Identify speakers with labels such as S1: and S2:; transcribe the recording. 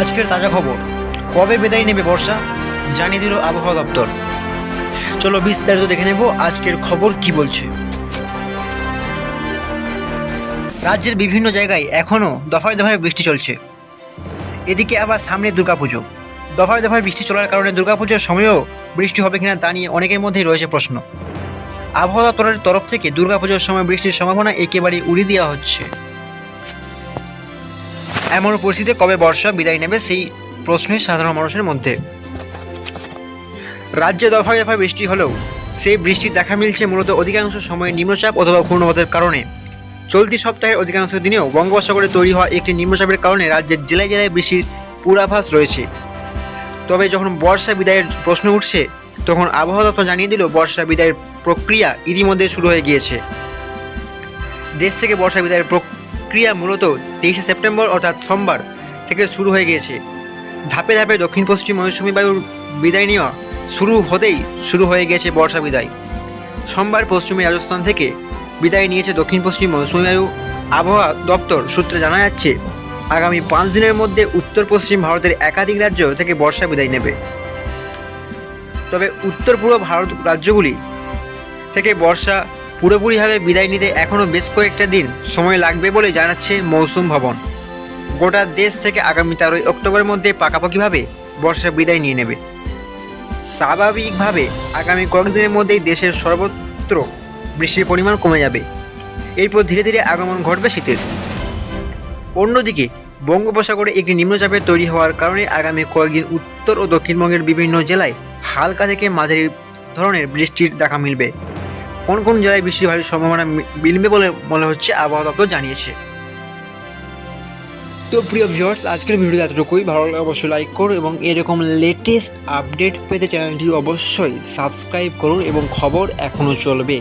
S1: আজকের তাজা খবর। কবে বিদায় নেবে বর্ষা? জানিয়ে দিল আবহাওয়া দপ্তর। চলো বিস্তারিত দেখে নেব আজকের খবর কি বলছে। রাজ্যের বিভিন্ন জায়গায় এখনও দফায় দফায় বৃষ্টি চলছে। এদিকে আবার সামনে দুর্গাপুজো। দফায় দফায় বৃষ্টি চলার কারণে দুর্গাপুজোর সময়ও বৃষ্টি হবে কিনা তা নিয়ে অনেকের মধ্যেই রয়েছে প্রশ্ন। আবহাওয়া দপ্তরের তরফ থেকে দুর্গাপুজোর সময় বৃষ্টির সম্ভাবনা একেবারে উড়িয়ে দেওয়া হচ্ছে। এমন পরিস্থিতিতে কবে বর্ষা বিদায় নেবে সেই প্রশ্নই সাধারণ মানুষের মধ্যে। রাজ্যে দফায় দফায় বৃষ্টি হলেও সেই বৃষ্টির দেখা মিলছে মূলত অধিকাংশ সময় নিম্নচাপ অথবা ঘূর্ণবাতের কারণে। চলতি সপ্তাহের অধিকাংশ দিনেও বঙ্গোপসাগরে তৈরি হওয়া একটি নিম্নচাপের কারণে রাজ্যের জেলায় জেলায় বৃষ্টির পূর্বাভাস রয়েছে। তবে যখন বর্ষা বিদায়ের প্রশ্ন উঠছে, তখন আবহাওয়া দপ্তর জানিয়ে দিল, বর্ষা বিদায়ের প্রক্রিয়া ইতিমধ্যে শুরু হয়ে গিয়েছে। দেশ থেকে বর্ষা বিদায়ের প্রক্রিয়া মূলত তেইশে সেপ্টেম্বর অর্থাৎ সোমবার থেকে শুরু হয়ে গিয়েছে। ধাপে ধাপে দক্ষিণ পশ্চিম মৌসুমী বায়ুর বিদায় নেওয়া শুরু হতেই শুরু হয়ে গেছে বর্ষা বিদায়। সোমবার পশ্চিমী রাজস্থান থেকে বিদায় নিয়েছে দক্ষিণ পশ্চিম মৌসুমী বায়ু আবহাওয়া দপ্তর সূত্রে জানা যাচ্ছে, আগামী পাঁচ দিনের মধ্যে উত্তর পশ্চিম ভারতের একাধিক রাজ্য থেকে বর্ষা বিদায় নেবে। তবে উত্তর পূর্ব ভারত রাজ্যগুলি থেকে বর্ষা পুরোপুরিভাবে বিদায় নিতে এখনও বেশ কয়েকটা দিন সময় লাগবে বলে জানাচ্ছে মৌসুম ভবন। গোটা দেশ থেকে আগামী তেরোই অক্টোবরের মধ্যে পাকাপাকিভাবে বর্ষা বিদায় নিয়ে নেবে। স্বাভাবিকভাবে আগামী কয়েকদিনের মধ্যেই দেশের সর্বত্র বৃষ্টির পরিমাণ কমে যাবে। এরপর ধীরে ধীরে আগমন ঘটবে শীতের। অন্যদিকে, বঙ্গোপসাগরে একটি নিম্নচাপের তৈরি হওয়ার কারণে আগামী কয়েকদিন উত্তর ও দক্ষিণবঙ্গের বিভিন্ন জেলায় হালকা থেকে মাঝারি ধরনের বৃষ্টির দেখা মিলবে। কোন কোন জেলায় বৃষ্টির ভারী সম্ভাবনা মিলবে বলে মনে হচ্ছে আবহাওয়া দপ্তর জানিয়েছে। তো প্রিয় ভিউয়ার্স আজকের ভিডিওতে এতটুকুই। ভালো লাগে অবশ্যই লাইক করুন এবং এরকম লেটেস্ট আপডেট পেতে চ্যানেলটি অবশ্যই সাবস্ক্রাইব করুন এবং খবর এখনও চলবে।